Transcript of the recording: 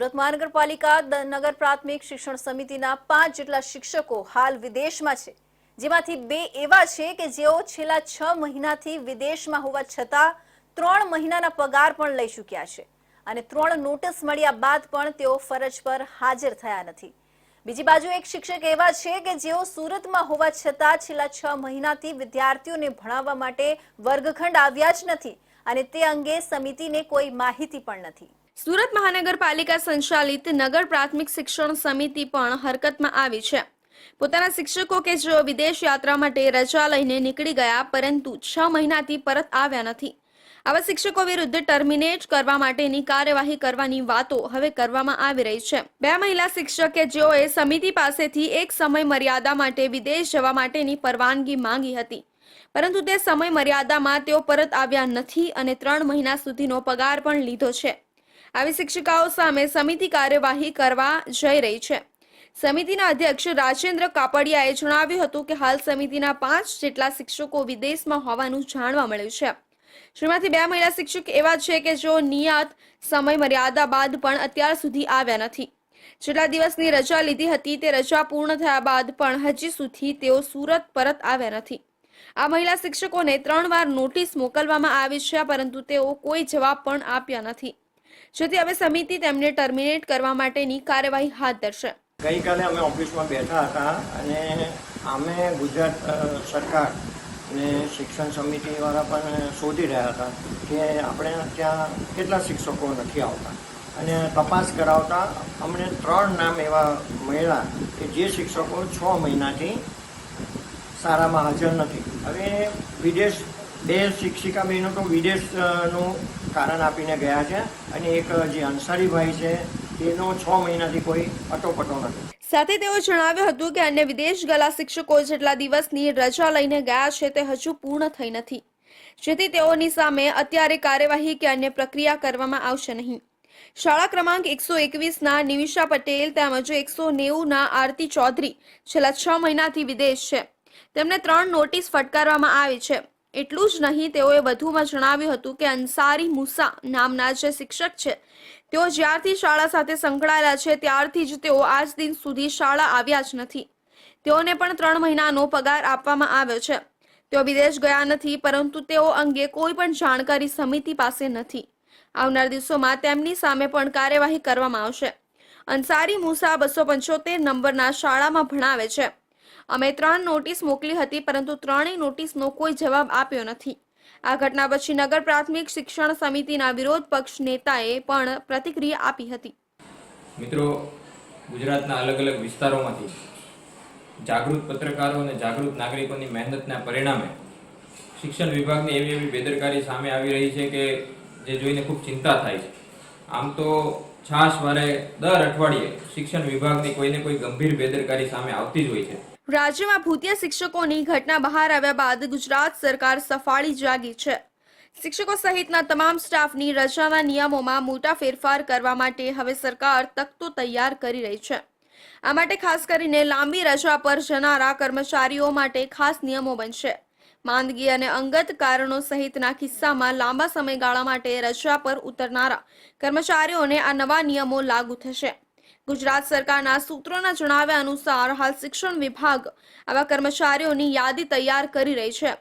સુરત મહાનગરપાલિકા નગર પ્રાથમિક શિક્ષણ સમિતિના પાંચ જેટલા શિક્ષકો હાલ વિદેશમાં છે. જેમાંથી બે એવા છે કે જેઓ છેલ્લા છ મહિનાથી વિદેશમાં હોવા છતાં ત્રણ મહિનાના પગાર પણ લઈ ચૂક્યા છે. અને ત્રણ નોટિસ મળ્યા બાદ પણ તેઓ ફરજ પર હાજર થયા નથી. બીજી બાજુ એક શિક્ષક એવા છે કે જેઓ સુરતમાં હોવા છતાં છેલ્લા છ મહિનાથી વિદ્યાર્થીઓને ભણાવવા માટે વર્ગખંડ આવ્યા જ નથી અને તે અંગે સમિતિને કોઈ માહિતી પણ નથી. સુરત મહાનગરપાલિકા સંચાલિત નગર પ્રાથમિક શિક્ષણ સમિતિ પણ હરકતમાં આવી છે. પોતાના શિક્ષકો કે જેઓ વિદેશ યાત્રા માટે રજા લઈને નીકળી ગયા, પરંતુ છ મહિનાથી પરત આવ્યા નથી. આવા શિક્ષકો વિરુદ્ધ ટર્મિનેટ કરવા માટેની કાર્યવાહી કરવાની વાતો હવે કરવામાં આવી રહી છે. બે મહિલા શિક્ષકે જેઓએ સમિતિ પાસેથી એક સમય મર્યાદા માટે વિદેશ જવા માટેની પરવાનગી માંગી હતી, પરંતુ તે સમય મર્યાદામાં તેઓ પરત આવ્યા નથી અને ત્રણ મહિના સુધીનો પગાર પણ લીધો છે. આવી શિક્ષિકાઓ સામે સમિતિ કાર્યવાહી કરવા જઈ રહી છે. સમિતિના અધ્યક્ષ રાજેન્દ્ર કાપડિયાએ જણાવ્યું હતું કે હાલ સમિતિના પાંચ જેટલા શિક્ષકો વિદેશમાં હોવાનું જાણવા મળ્યું છે. શ્રીમાંથી બે મહિલા શિક્ષક એવા છે કે જેઓ નિયત સમય મર્યાદા બાદ પણ અત્યાર સુધી આવ્યા નથી. જેટલા દિવસની રજા લીધી હતી તે રજા પૂર્ણ થયા બાદ પણ હજી સુધી તેઓ સુરત પરત આવ્યા નથી. આ મહિલા શિક્ષકોને ત્રણ વાર નોટિસ મોકલવામાં આવી છે, પરંતુ તેઓ કોઈ જવાબ પણ આપ્યા નથી. જેથી હવે સમિતિ તેમને ટર્મિનેટ કરવા માટેની કાર્યવાહી હાથ ધરશે. ગઈકાલે અમે ઓફિસમાં બેઠા હતા અને અમે ગુજરાત સરકાર ને શિક્ષણ સમિતિવાળા પણ શોધી રહ્યા હતા કે આપણે ત્યાં કેટલા શિક્ષકો નથી આવતા. અને તપાસ કરાવતા અમને ત્રણ નામ એવા મળ્યા કે જે શિક્ષકો છ મહિનાથી શાળામાં હાજર નથી. હવે વિદેશ બે શિક્ષિકા બહેનો તો વિદેશનું કારણ આપીને ગયા છે અને એક જે અંસારીભાઈ છે, તેનો છ મહિનાથી કોઈ અટોપટો નથી. સાથે તેઓ જણાવ્યું હતું કે અન્ય વિદેશ ગયેલા શિક્ષકો જેટલા દિવસની રજા લઈને ગયા છે, તે હજુ પૂર્ણ થઈ નથી. જેથી તેઓની સામે અત્યારે કાર્યવાહી કે અન્ય પ્રક્રિયા કરવામાં આવશે નહીં. શાળા ક્રમાંક એકસો એકવીસના નિમિષા પટેલ તેમજ એકસો નેવુંના આરતી ચૌધરી છેલ્લા છ મહિનાથી વિદેશ છે. તેમને ત્રણ નોટિસ ફટકારવામાં આવી છે. એટલું જ નહીં, તેઓએ વધુમાં જણાવ્યું હતું કે અંસારી મુસા નામના જે શિક્ષક છે, તેઓ જ્યારથી શાળા સાથે સંકળાયેલા છે, ત્યારથી જ તેઓ આજ દિન સુધી શાળા આવ્યા જ નથી. તેઓને પણ ત્રણ મહિનાનો પગાર આપવામાં આવ્યો છે. તેઓ વિદેશ ગયા નથી, પરંતુ તેઓ અંગે કોઈ પણ જાણકારી સમિતિ પાસે નથી. આવનાર દિવસોમાં તેમની સામે પણ કાર્યવાહી કરવામાં આવશે. અંસારી મુસા બસો પંચોતેર નંબરના શાળામાં ભણાવે છે. અમે ત્રણ નોટિસ મોકલી હતી, પરંતુ ત્રણેય નોટિસનો કોઈ જવાબ આપ્યો નથી. આ ઘટના પછી નગર પ્રાથમિક શિક્ષણ સમિતિના વિરોધ પક્ષ નેતાએ પણ પ્રતિક્રિયા આપી હતી. મિત્રો, ગુજરાતના અલગ અલગ વિસ્તારોમાંથી જાગૃત પત્રકારો અને જાગૃત નાગરિકોની મહેનતના પરિણામે શિક્ષણ વિભાગની એવી એવી બેદરકારી સામે આવી રહી છે કે જે જોઈને ખૂબ ચિંતા થાય છે. આમ તો છાશ વારે દર અઠવાડિયે શિક્ષણ વિભાગની કોઈને કોઈ ગંભીર બેદરકારી સામે આવતી જ હોય છે. રાજ્યમાં ભૂતિયા શિક્ષકોની ઘટના બહાર આવ્યા બાદ ગુજરાત સરકાર સફાળી જાગી છે. શિક્ષકો સહિતના તમામ સ્ટાફની રજાના નિયમોમાં મોટા ફેરફાર કરવા માટે હવે સરકાર તકતો તૈયાર કરી રહી છે. આ માટે ખાસ કરીને લાંબી રજા પર જનારા કર્મચારીઓ માટે ખાસ નિયમો બનશે. માંદગી અને અંગત કારણો સહિતના કિસ્સામાં લાંબા સમયગાળા માટે રજા પર ઉતરનારા કર્મચારીઓને આ નવા નિયમો લાગુ થશે. ગુજરાત સરકારના સૂત્રોના જણાવ્યા અનુસાર હાલ શિક્ષણ વિભાગ આવા કર્મચારીઓની યાદી તૈયાર કરી રહી છે.